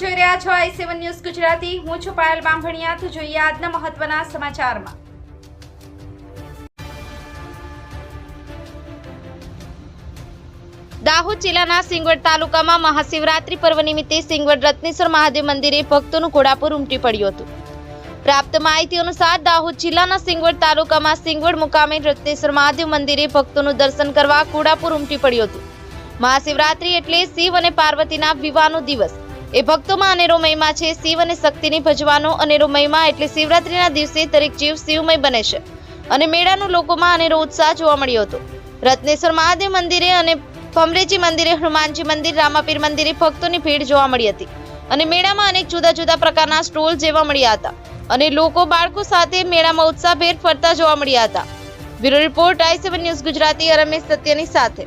જોઈ રહ્યા છો આઈ સેવન ન્યૂઝ ગુજરાતી. હું છું પાયલ બામભણિયા તો જોઈએ આજના મહત્વના સમાચારમાં. દાહોદ જિલ્લાના સિંગવડ તાલુકામાં મહાશિવરાત્રી પર્વ નિમિત્તે સિંગવડ રત્નેશ્વર મહાદેવ મંદિરે ભક્તોનું ઘોડાપુર ઉમટી પડ્યું હતું. પ્રાપ્ત માહિતી અનુસાર દાહોદ જિલ્લાના સિંગવડ તાલુકામાં સિંગવડ મુકામે રત્નેશ્વર મહાદેવ મંદિરે ભક્તોનું દર્શન કરવા ઘોડાપુર ઉમટી પડ્યું હતું. મહાશિવરાત્રી એટલે શિવ અને પાર્વતીના વિવાહનો દિવસ. એ ભક્તોમાં અનેરો મહિમા છે, શિવ અને શક્તિની ભજવાનો અનેરો મહિમા એટલે શિવરાત્રીના દિવસે દરેક જીવ શિવમય બને છે. અને મેળાનો લોકોમાં અનેરો ઉત્સાહ જોવા મળ્યો હતો. રત્નેશ્વર મહાદેવ મંદિરે અને ભમરેજી મંદિરે, હનુમાનજી મંદિર, રામાપીર મંદિરે ભક્તોની ભીડ જોવા મળી હતી. અને મેળામાં અનેક જુદા જુદા પ્રકારના સ્ટોલ જેવા મળ્યા હતા. અને લોકો બાળકો સાથે મેળામાં ઉત્સાહભેર ફરતા જોવા મળ્યા હતા. Bureau report I seven news Gujarati Ramesh સત્યની સાથે.